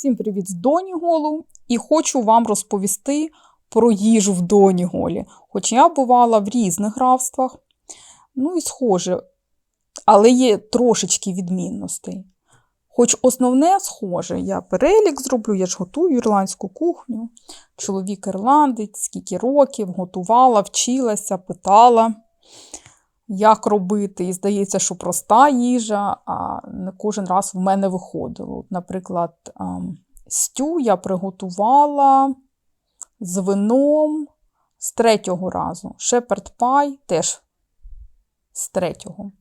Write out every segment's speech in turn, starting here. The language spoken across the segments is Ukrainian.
Всім привіт з Доніголу і хочу вам розповісти про їжу в Доніголі. Хоч я бувала в різних графствах, ну і схоже, але є трошечки відмінностей. Хоч основне схоже, я перелік зроблю, я ж готую ірландську кухню. Чоловік ірландець, скільки років, готувала, вчилася, питала, як робити. І здається, що проста їжа, а не кожен раз в мене виходило. Наприклад, ем, стю я приготувала з вином з третього разу. Шеперд пай теж з третього.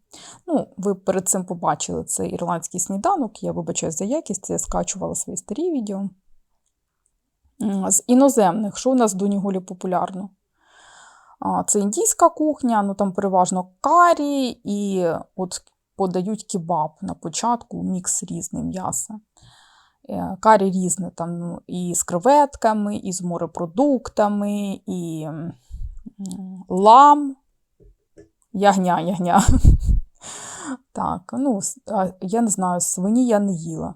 Ну, ви перед цим побачили цей ірландський сніданок. Я вибачаю за якість, це я скачувала свої старі відео. З іноземних, що у нас в Доніголі популярно? Це індійська кухня, ну там переважно карі і от подають кебаб на початку, мікс різне м'яса. Е, Карі різне, там ну, і з креветками, і з морепродуктами, і лам, ягня, ягня. Так, ну, я не знаю, свині я не їла.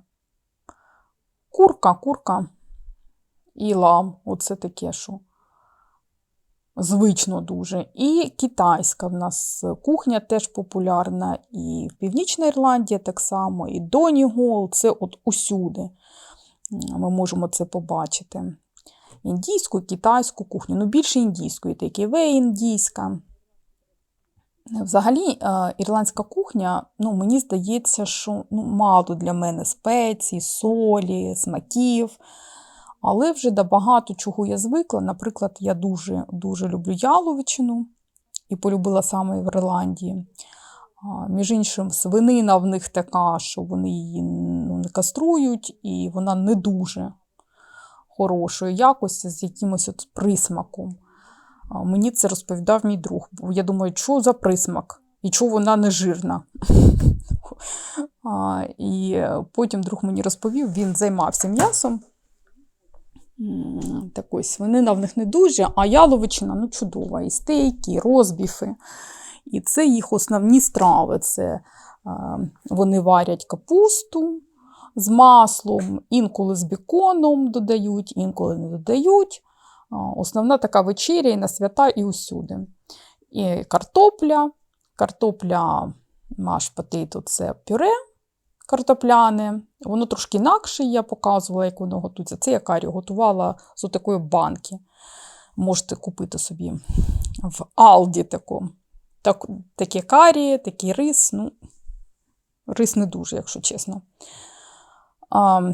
Курка, курка і лам. Оце таке, що звично дуже. І китайська в нас кухня теж популярна, і в Північній Ірландії так само, і Донігол, це от усюди. Ми можемо це побачити. Індійську, китайську кухню, ну більше індійської, тейківей індійська. Взагалі, е, ірландська кухня, ну, мені здається, що ну, мало для мене спецій, солі, смаків. Але вже до багато чого я звикла. Наприклад, я дуже, дуже люблю яловичину і полюбила саме в Ірландії. Між іншим, свинина в них така, що вони її ну, не каструють, і вона не дуже хорошої якості, з якимось от присмаком. Мені це розповідав мій друг. Бо Я думаю, що за присмак? І чого вона не жирна? І потім друг мені розповів, він займався м'ясом. М, Так ось, свинина в них не дуже, а яловичина ну, чудова. І стейки, і розбіфи. І це їх основні страви. Це е, вони варять капусту з маслом, інколи з біконом додають, інколи не додають. А, Основна така вечеря і на свята, і усюди. І картопля. Картопля маш потейто це пюре картопляне. Воно трошки інакше, я показувала, як воно готується. Це я карі готувала з такої банки. Можете купити собі в Алді таку. Так, таке карі, такий рис. Ну, рис не дуже, якщо чесно. А,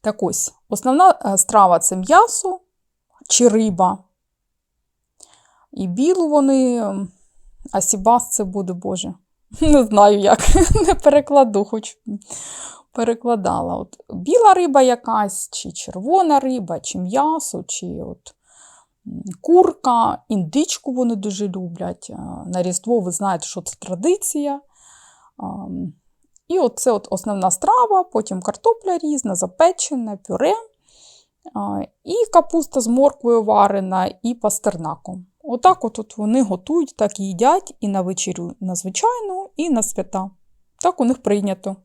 так ось, основна е, страва це м'ясо чи риба. І білу вони, а сібас це буде, Боже. Не знаю як, не перекладу, хоч перекладала. От біла риба якась, чи червона риба, чи м'ясо, чи от курка, індичку вони дуже люблять. На Різдво ви знаєте, що це традиція. І от це от основна страва, потім картопля різна, запечена, пюре, і капуста з морквою варена, і пастернаком. Отак от, от вони готують, так і їдять і на вечерю на звичайну, і на свята. Так у них прийнято.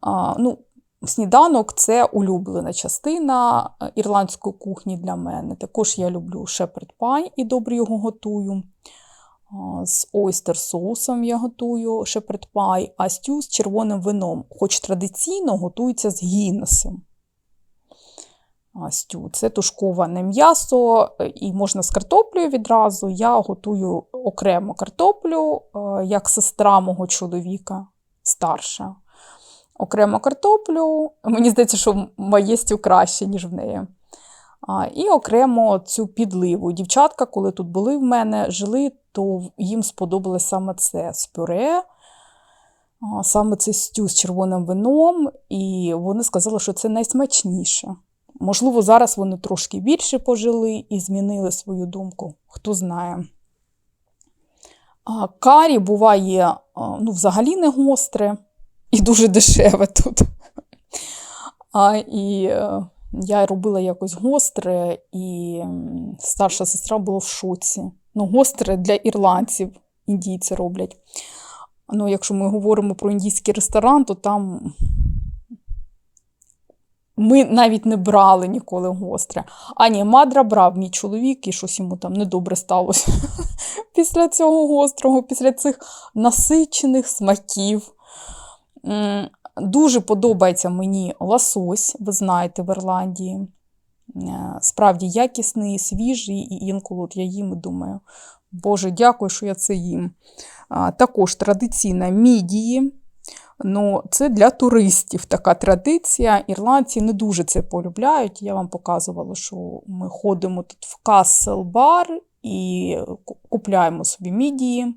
А, ну, сніданок це улюблена частина е, ірландської кухні для мене. Також я люблю шеперд пай і добре його готую. З ойстер соусом я готую шеперд пай, а стю з червоним вином, хоч традиційно готується з гіннесом. Стю. Це тушковане м'ясо, е, і можна з картоплею відразу. Я готую окремо картоплю, е, як сестра мого чоловіка, старша. Окремо картоплю. Мені здається, що моє стю краще, ніж в неї. І окремо цю підливу. Дівчатка, коли тут були в мене, жили, то їм сподобалось саме це з пюре, саме це стю з червоним вином, і вони сказали, що це найсмачніше. Можливо, зараз вони трошки більше пожили і змінили свою думку, хто знає. А, Карі буває ну, взагалі не гостре і дуже дешеве тут. А, і е, я робила якось гостре, і старша сестра була в шоці. Ну, гостре для ірландців, індійці роблять. Ну, якщо ми говоримо про індійський ресторан, то там Ми навіть не брали ніколи гостре. А ні, мадра брав мій чоловік, і щось йому там недобре сталося після цього гострого, після цих насичених смаків. Дуже подобається мені лосось, ви знаєте, в Ірландії. Е, Справді якісний, свіжий, і інколи от я їм і думаю, Боже, дякую, що я це їм. Також традиційна мідії. Ну, це для туристів така традиція. Ірландці не дуже це полюбляють. Я вам показувала, що ми ходимо тут в Касл-бар і ку- купляємо собі мідії.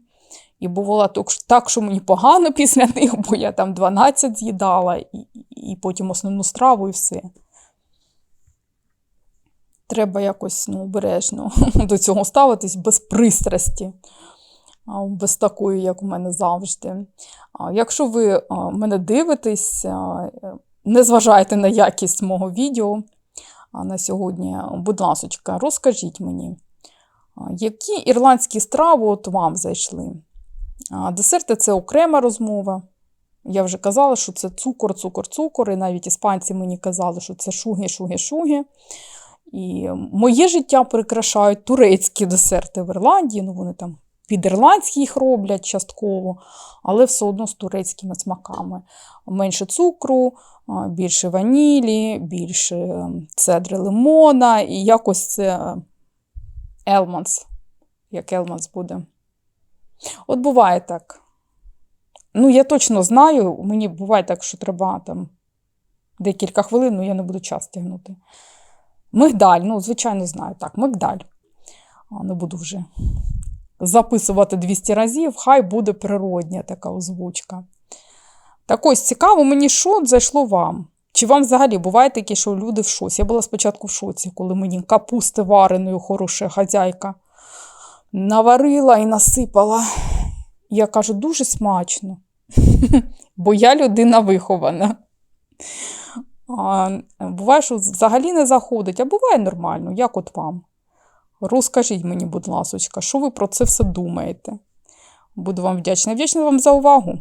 І бувало так, що мені погано після них, бо я там 12 з'їдала, і, і потім основну страву, і все. Треба якось ну, обережно до цього ставитись без пристрасті, без такої, як у мене завжди. Якщо ви мене дивитесь, не зважайте на якість мого відео на сьогодні, будь ласка, розкажіть мені, які ірландські страви от вам зайшли? Десерти це окрема розмова. Я вже казала, що це цукор, цукор, цукор, і навіть іспанці мені казали, що це шуги, шуги, шуги. І моє життя прикрашають турецькі десерти в Ірландії. Ну, вони там під ірландські їх роблять частково, але все одно з турецькими смаками. Менше цукру, більше ванілі, більше ем, цедри лимона, і якось це елманс, як елманс буде. От буває так. Ну, я точно знаю, мені буває так, що треба там декілька хвилин, ну я не буду час тягнути. Мигдаль, ну, звичайно, знаю. Так, мигдаль. А, не буду вже записувати 200 разів, хай буде природня така озвучка. Так ось цікаво мені, що зайшло вам. Чи вам взагалі буває таке, що люди в шоці? Я була спочатку в шоці, коли мені капусти вареною хороша хазяйка наварила і насипала. Я кажу, дуже смачно, бо я людина вихована. А, буває, що взагалі не заходить, а буває нормально, як от вам. Розкажіть мені, будь ласка, що ви про це все думаєте? Буду вам вдячна. Вдячна вам за увагу.